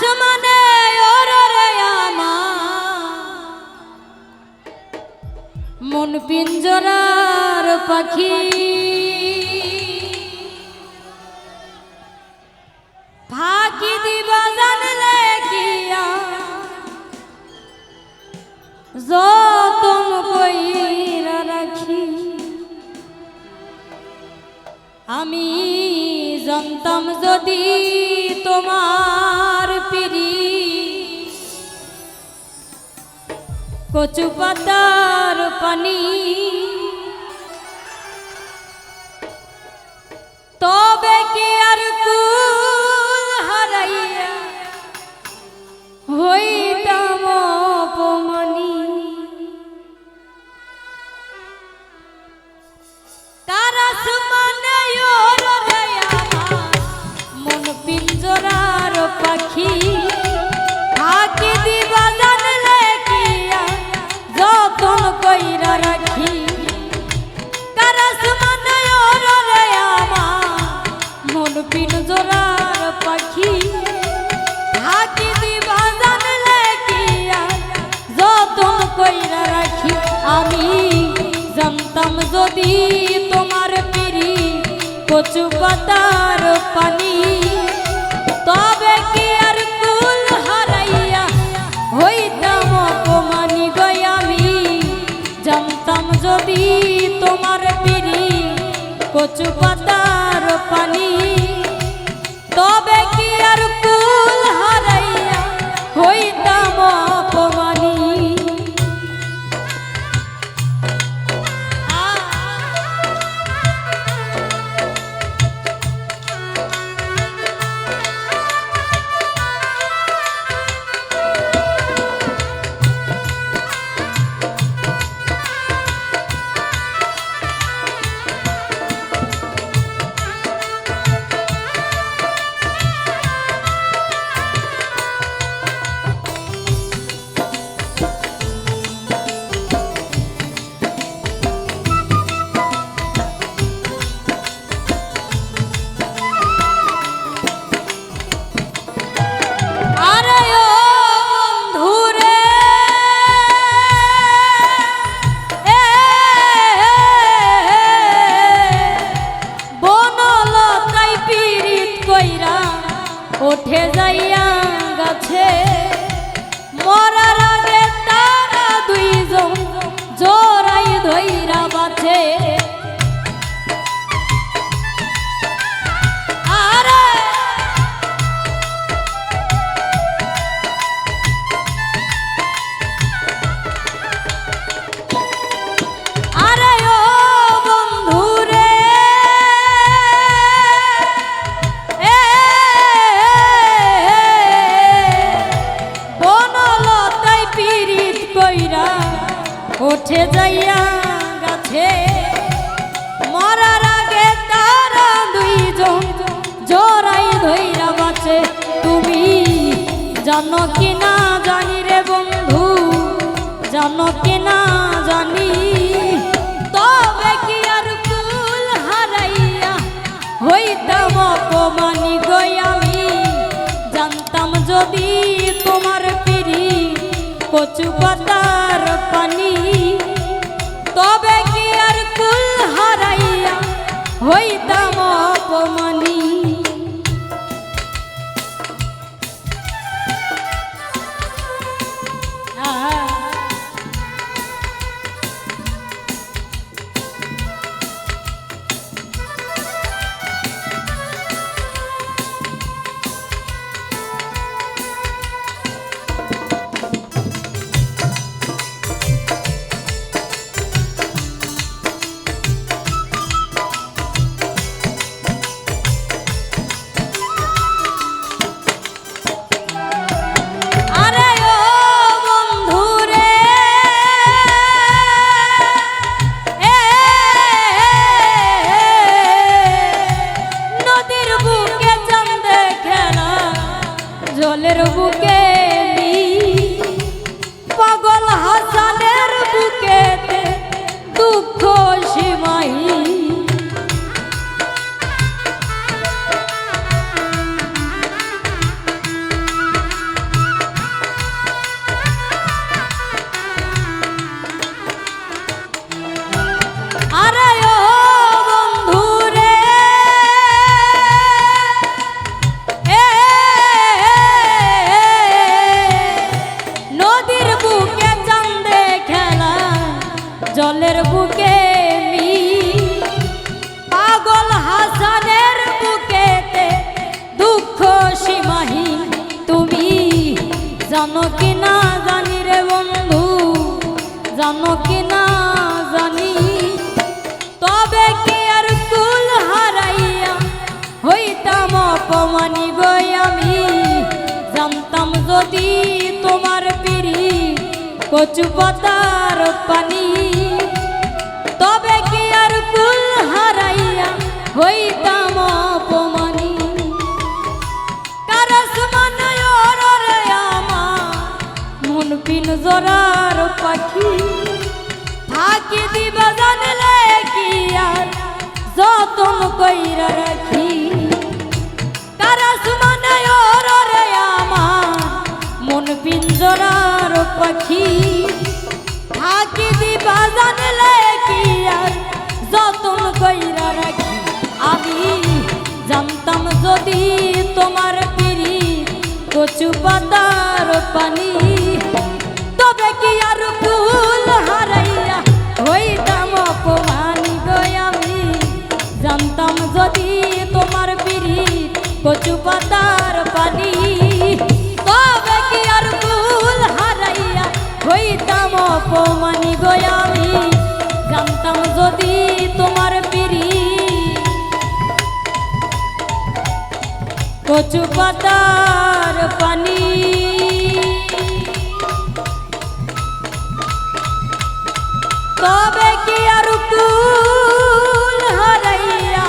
আসমানে মন পিঞ্জরার পাখি। ফাঁকি দিবা জানলে কিয়া যতন কইরা রাখি। আমি জানতাম যদি তোমার কচু পাতার পানি যদি তোমার পিড়ি কচু পাতার পানি। তবে কি আর কুল হারাইয়া হইতাম অপমানি গই আমি? জানতাম যদি তোমার পিড়ি কচু পাতার পানি। জানো কি না জানি রে বন্ধু জানো কি না জানি। তবে কি আর কুল হারাইয়া হইতাম অপমানি গই আমি? জানতাম যদি তোমার পিড়ি কচু পাতার পানি। তবে কি আর কুল হারাইয়া হইতাম অপমানি? জলের বুকে মি পাগল হাসানের বুকেতে দুঃখ সীমাহীন তুমি। জানো কি না জানি রে বন্ধু, জানো কি না জানি। তবে কি আর কুল হারাইয়া হইতাম অপমানিব আমি? জানতাম যদি তোমার পিড়ি কচু পাতার পানি। তবে কি আর কুল হারাইয়া হইতাম অপমানি? কারস মানে ওরে আমার মন পিন জোরার পাখি। থাকি দিবা জানলে কি আর যতন কইরা রাখি? কারস মানে ওরে আমার মন পিন জোরার পাখি। থাকি দিবা জানলে যদি তোমার পিড়ি কচু পাতার পানি। তবে কি আর ফুল হারাইয়া কচু পাতার পানি। তবে কি আর কুল হারাইয়া